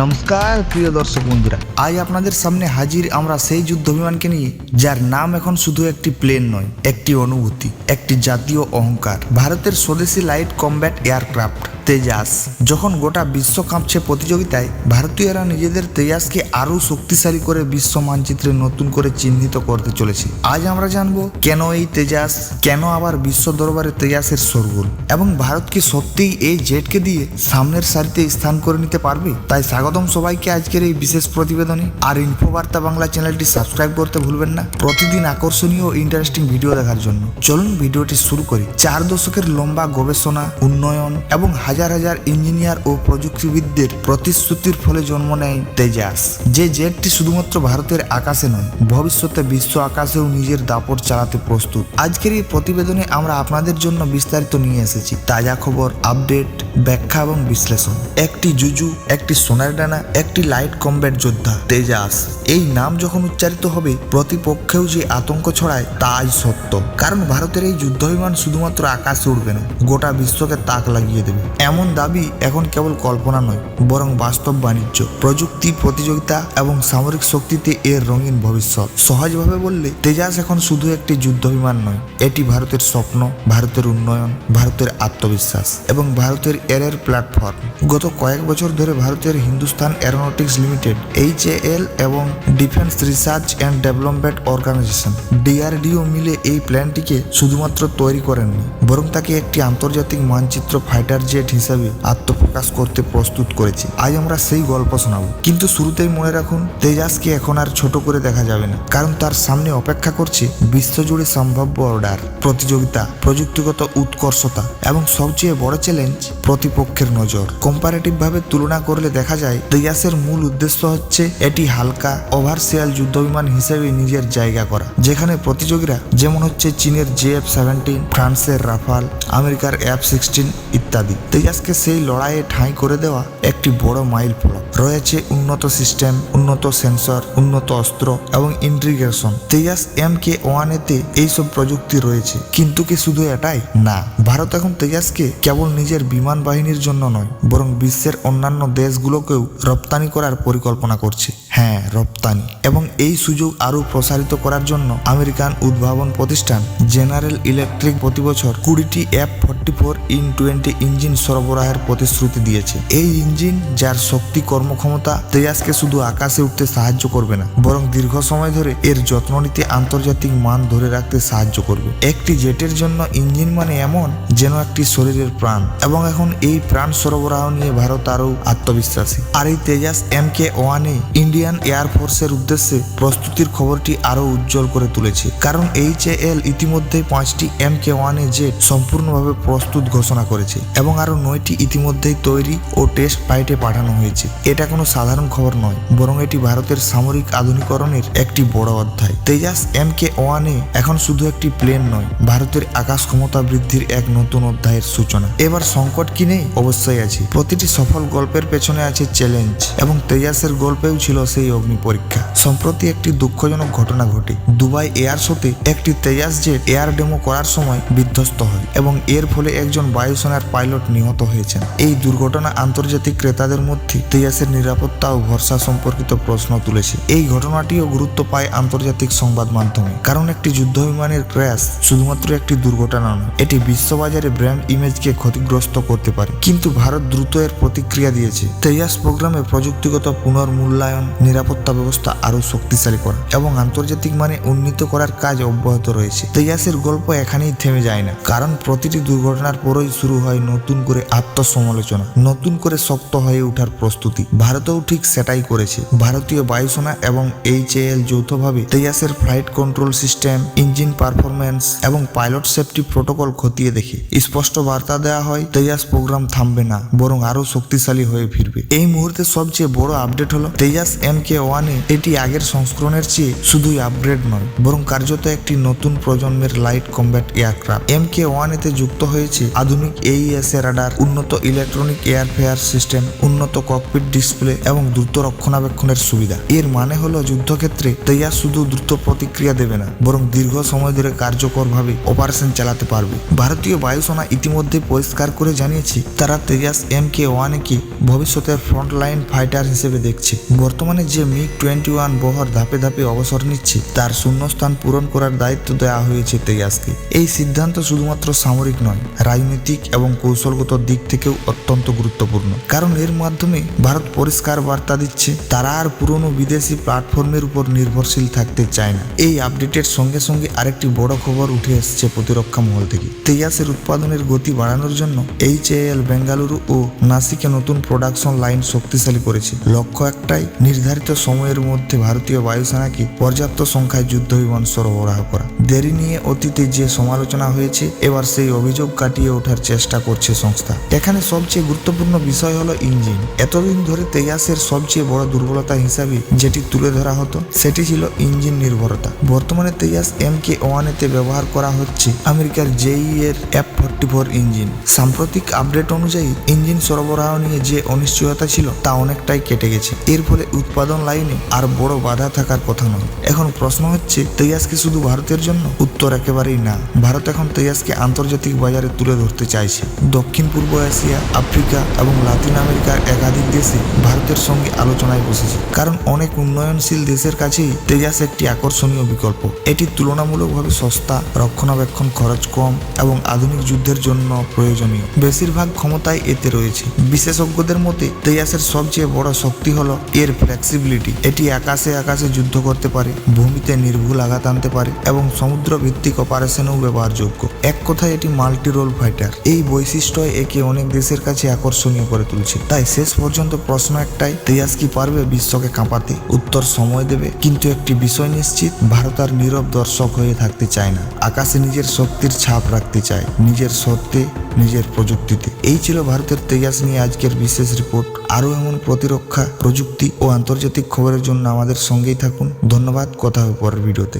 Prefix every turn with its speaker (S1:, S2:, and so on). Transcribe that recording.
S1: নমস্কার, প্রিয় দর্শক বন্ধুরা। আজ আপনাদের সামনে হাজির আমরা সেই যুদ্ধ বিমানকে নিয়ে, যার নাম এখন শুধু একটি প্লেন নয়, একটি অনুভূতি, একটি জাতীয় অহংকার। ভারতের স্বদেশী লাইট কমব্যাট এয়ারক্রাফট। তেজাস। যখন গোটা বিশ্ব কাঁপছে প্রতিযোগিতায়, ভারতীয়রা নিজেদের তেজাসকে আরও শক্তিশালী করে বিশ্ব মানচিত্রে নতুন করে চিহ্নিত করতে চলেছে। আজ আমরা জানব কেন এই তেজাস, কেন আবার বিশ্ব দরবারে তেজাসের সরগোল এবং ভারত কি সত্যিই এই জেটকে দিয়ে সামনের সারিতে স্থান করে নিতে পারবে? তাই স্বাগতম সবাইকে আজকের এই বিশেষ প্রতিবেদনে। আর ইনফোবার্তা বাংলা চ্যানেলটি সাবস্ক্রাইব করতে ভুলবেন না। প্রতিদিন আকর্ষণীয় ইন্টারেস্টিং ভিডিও দেখার জন্য। চলুন ভিডিওটি শুরু করি। চার দশকের লম্বা গবেষণা, উন্নয়ন এবং হাজার হাজার ইঞ্জিনিয়ার ও প্রযুক্তিবিদদের প্রতিশ্রুতির ফলে জন্ম নেয় তেজাস। যে জেটটি শুধুমাত্র ভারতের আকাশে নয়, ভবিষ্যতে বিশ্ব আকাশেও নিজের দাপট চালাতে প্রস্তুত। আজকের এই প্রতিবেদনে আমরা আপনাদের জন্য বিস্তারিত নিয়ে এসেছি। তাজা খবর, আপডেট ব্যাখ্যা এবং বিশ্লেষণ। একটি জুজু, একটি সোনার ডানা, একটি লাইট কম্ব্যাট যোদ্ধা, তেজাস। এই নাম যখন উচ্চারিত হবে, প্রতিপক্ষেও যে আতঙ্ক ছড়ায়, তাই সত্য। কারণ ভারতের এই যুদ্ধ বিমান শুধুমাত্র আকাশে উঠবে না, গোটা বিশ্বকে তাক লাগিয়ে দেবে। এমন দাবি এখন কেবল কল্পনা নয়, বরং বাস্তব বাণিজ্য, প্রযুক্তি, প্রতিযোগিতা এবং সামরিক শক্তিতে এর রঙিন ভবিষ্যৎ। সহজভাবে বললে, তেজাস এখন শুধু একটি যুদ্ধ বিমান নয়, এটি ভারতের স্বপ্ন, ভারতের উন্নয়ন, ভারতের আত্মবিশ্বাস এবং ভারতের এরের প্ল্যাটফর্ম। গত কয়েক বছর ধরে ভারতের Hindustan aeronautics limited, H L এবং defence research and development organisation, DRDO মিলে এই প্ল্যানটিকে শুধুমাত্র তৈরি করেননি, বরং তাকে একটি আন্তর্জাতিক মানচিত্র ফাইটার জেট হিসাবে আত্মপ্রকাশ করতে প্রস্তুত করেছে। আজ আমরা সেই গল্প শোনাব। কিন্তু শুরুতেই মনে রাখুন, তেজাসকে এখন আর ছোট করে দেখা যাবে না, কারণ তার সামনে অপেক্ষা করছে বিশ্বজুড়ে সম্ভাব্য অর্ডার, প্রতিযোগিতা, প্রযুক্তিগত উৎকর্ষতা এবং সবচেয়ে বড় চ্যালেঞ্জ প্রতিপক্ষের নজর। কম্পারেটিভ ভাবে তুলনা করলে দেখা যায় তেজাসের মূল উদ্দেশ্য হচ্ছে এটি হালকা ওভারসিয়াল যুদ্ধবিমান হিসেবে নিজের জায়গা করা। যেখানে প্রতিযোগীরা যেমন হচ্ছে চীনের জে এফ সেভেন্টিন, ফ্রান্সের রাফাল, আমেরিকার এফ সিক্সটিন ইত্যাদি। তেজাসকে সেই লড়াইয়ে ঠাঁই করে দেওয়া একটি বড় মাইল ফলক। রয়েছে উন্নত সিস্টেম, উন্নত সেন্সর, উন্নত অস্ত্র এবং ইন্টিগ্রেশন। তেজাস এম কে ওয়ানেতে এইসব প্রযুক্তি রয়েছে। কিন্তু কি শুধু এটাই? না। ভারত এখন তেজাসকে কেবল নিজের বিমান বাহিনীর জন্য নয়, বরং বিশ্বের অন্যান্য দেশগুলোকেও রপ্তানি করার পরিকল্পনা করছে। হ্যাঁ রপ্তানি। এবং এই সুযোগ আরও প্রসারিত করার জন্য আমেরিকান উদ্ভাবন প্রতিষ্ঠান জেনারেল ইলেকট্রিক প্রতি বছর কুড়িটি F forty four in twenty engine সরবরাহের প্রতিশ্রুতি দিয়েছে। এই ইঞ্জিন, যার শক্তি কর্মক্ষমতা তেজাসকে শুধু আকাশে উঠতে সাহায্য করবে না, বরং দীর্ঘ সময় ধরে এর যত্ন নিতে আন্তর্জাতিক মান ধরে রাখতে সাহায্য করবে। একটি জেটের জন্য ইঞ্জিন মানে এমন যেন একটি শরীরের প্রাণ। এবং এখন এই প্রাণ সরবরাহ নিয়ে ভারত আরও আত্মবিশ্বাসী। আর এই তেজাস এম কে ওয়ানে ইন্ডিয়ান এয়ারফোর্সের উদ্দেশ্যে প্রস্তুতির খবরটি আরও উজ্জ্বল করে তুলেছে। কারণ এইচ এল ইতিমধ্যেই পাঁচটি এম কে ওয়ানে জেট সম্পূর্ণভাবে প্রস্তুত ঘোষণা করেছে এবং আরও নয়টি ইতিমধ্যেই তৈরি ও টেস্ট ফ্লাইটে পাঠানো হয়েছে। এটা কোনো সাধারণ খবর নয়, বরং এটি ভারতের সামরিক আধুনিকরণের একটি বড় অধ্যায়। তেজাস এম কে ওয়ানে এখন শুধু একটি প্লেন নয়, ভারতের আকাশ ক্ষমতা বৃদ্ধির এক নতুন অধ্যায়ের সূচনা। এবার সংকট কি নেই অবশ্যই আছে। প্রতিটি সফল গল্পের পেছনে আছে চ্যালেঞ্জ এবং তেজাসের গল্পেও ছিল সেই অগ্নি পরীক্ষা। সম্প্রতি একটি দুঃখজনক ঘটনা ঘটে। দুবাই এয়ার শোতে একটি তেজাস জেট এয়ার ডেমো করার সময় বিধ্বস্ত হয় এবং এর ফলে একজন বায়ুসেনার পাইলট নিহত হয়েছেন। এই দুর্ঘটনা আন্তর্জাতিক ক্রেতাদের মধ্যে তেজাসের নিরাপত্তা ও ভরসা সম্পর্কিত প্রশ্ন তুলেছে। এই ঘটনাটিও গুরুত্ব পায় আন্তর্জাতিক সংবাদ মাধ্যমে। কারণ একটি যুদ্ধ বিমানের ক্র্যাশ শুধুমাত্র একটি দুর্ঘটনা নয়, এটি বিশ্ববাজারে ব্র্যান্ড ইমেজকে ক্ষতিগ্রস্ত করতে পারে। কিন্তু ভারত দ্রুত এর প্রতিক্রিয়া দিয়েছে। তেজাস প্রোগ্রামে প্রযুক্তিগত পুনর্মূল্যায়ন, নিরাপত্তা ব্যবস্থা আরও শক্তিশালী করা এবং আন্তর্জাতিক মানে উন্নীত করার কাজ অব্যাহত রয়েছে। তেজাসের গল্প এখানেই থেমে যায় না, কারণ প্রতিটি দুর্ঘটনার পরই শুরু হয় নতুন করে আত্মসমালোচনা, নতুন করে শক্ত হয়ে ওঠার প্রস্তুতি। ভারতেও ঠিক সেটাই করেছে। ভারতীয় বায়ুসেনা এবং এইচ এল যৌথভাবে তেজাসের flight control system, engine performance এবং পাইলট সেফটি প্রোটোকল খতিয়ে দেখে। স্পষ্ট বার্তা দেওয়া হয় তেজাস প্রোগ্রাম থামবে না, বরং আরও শক্তিশালী হয়ে ফিরবে। এই মুহূর্তে সবচেয়ে বড় আপডেট হলো তেজাস এম কে ওয়ানে এটি আগের সংস্করণের চেয়ে শুধুই আপগ্রেড নয়, বরং কার্যত একটি নতুন প্রজন্মের light combat aircraft M K one এতে যুক্ত হয়েছে আধুনিক এইএস এ রাডার উন্নত ইলেকট্রনিক এয়ারফেয়ার সিস্টেম উন্নত ককপিট ডিসপ্লে এবং দ্রুত রক্ষণাবেক্ষণের সুবিধা। এর মানে হলো যুদ্ধক্ষেত্রে তেজাস শুধু দ্রুত প্রতিক্রিয়া দেবে না, বরং দীর্ঘ সময় ধরে কার্যকরভাবে অপারেশন চালাতে পারবে। ভারতীয় বায়ুসেনা ইতিমধ্যে পরিষ্কার করে জানিয়েছে তারা তেজাস এম কে ওয়ান কে ভবিষ্যতের ফ্রন্টলাইন ফাইটার হিসেবে দেখছে। বর্তমানে যে মিগ টোয়েন্টি ওয়ান বহর ধাপে ধাপে অবসর নিচ্ছে, তার শূন্যস্থান পূরণ করার দায়িত্ব দেওয়া হয়েছে তেজাসকে। এই সিদ্ধান্ত শুধুমাত্র সামরিক নয়, রাজনৈতিক এবং কৌশলগত দিক থেকেও অত্যন্ত গুরুত্বপূর্ণ। কারণ এর মাধ্যমে ভারত পরিষ্কার বার্তা দিচ্ছে, তারা আর পুরনো বিদেশি প্ল্যাটফর্মের উপর নির্ভরশীল থাকতে চায় না। এই আপডেটের সঙ্গে সঙ্গে আরেকটি বড় খবর উঠে এসেছে প্রতিরক্ষা মহল থেকে। তেজাসের উৎপাদনের গতি বাড়ানোর জন্য এইচ এল বেঙ্গালুরু ও নাসিকে নতুন প্রোডাকশন লাইন শক্তিশালী করেছে। লক্ষ্য একটাই, নির্ধারিত সময়ের মধ্যে ভারতীয় বায়ুসেনাকে পর্যাপ্ত সংখ্যায় যুদ্ধ বিমান সরবরাহ করা। দেরি নিয়ে অতীতে যে সমালোচনা হয়েছে, এবার সেই অভিযোগ কাটিয়ে ওঠার চেষ্টা করছে সংস্থা। এখানে সবচেয়ে গুরুত্বপূর্ণ বিষয় হলো ইঞ্জিন। এতদিন ধরে তেজাসের সবচেয়ে বড় দুর্বলতা হিসাবে যেটি তুলে ধরা হতো, সেটি ছিল ইঞ্জিন নির্ভরতা। বর্তমানে তেজাস এম কে ওয়ানেতে ব্যবহার করা হচ্ছে আমেরিকার জেই এর এফ ফোর ইঞ্জিন। সাম্প্রতিক আপডেট অনুযায়ী ইঞ্জিন সরবরাহ নিয়ে যে অনিশ্চয়তা ছিল তা অনেকটাই কেটে গেছে। এর ফলে উৎপাদন লাইনে আর বড় বাধা থাকার কথা নয়। এখন প্রশ্ন হচ্ছে তেজাস কি শুধু ভারতের জন্য? উত্তর একেবারেই না। ভারত এখন তেজাসকে আন্তর্জাতিক বাজারে তুলে ধরতে চাইছে। দক্ষিণ পূর্ব এশিয়া, আফ্রিকা এবং লাতিন আমেরিকার একাধিক দেশে ভারতের সঙ্গে আলোচনায় বসেছে। কারণ অনেক উন্নয়নশীল দেশের কাছেই তেজাস একটি আকর্ষণীয় বিকল্প। এটি তুলনামূলকভাবে সস্তা, রক্ষণাবেক্ষণ খরচ কম এবং আধুনিক যুদ্ধের জন্য প্রয়োজনীয়। বেশিরভাগ ক্ষমতাই এতে রয়েছে। বিশেষজ্ঞদের মতে তেজাসের সবচেয়ে বড় শক্তি হলো এর ফ্লেক্সিবিলিটি এটি আকাশে আকাশে যুদ্ধ করতে পারে, ভূমিতে নির্ভুল আঘাত আনতে পারে এবং সমুদ্র ভিত্তিক অপারেশনেও ব্যবহারযোগ্য। এক কথায়, এটি মাল্টি রোল ফাইটার। এই বৈশিষ্ট্য একে অনেক দেশের কাছে আকর্ষণীয় করে তুলছে। তাই শেষ পর্যন্ত প্রশ্ন একটাই তেজাস কি পারবে বিশ্বকে কাঁপাতে? উত্তর সময় দেবে, কিন্তু একটি বিষয় নিশ্চিত, ভারত আর নীরব দর্শক হয়ে থাকতে চায় না। আকাশে নিজের শক্তির ছাপ রাখতে চায়। নিজের সত্যে, নিজের প্রযুক্তিতে। এই ছিল ভারতের তেজাস নিয়ে আজকের বিশেষ রিপোর্ট আরও এমন প্রতিরক্ষা, প্রযুক্তি ও আন্তর্জাতিক খবরের জন্য আমাদের সঙ্গেই থাকুন। ধন্যবাদ, কথা হবে পরের ভিডিওতে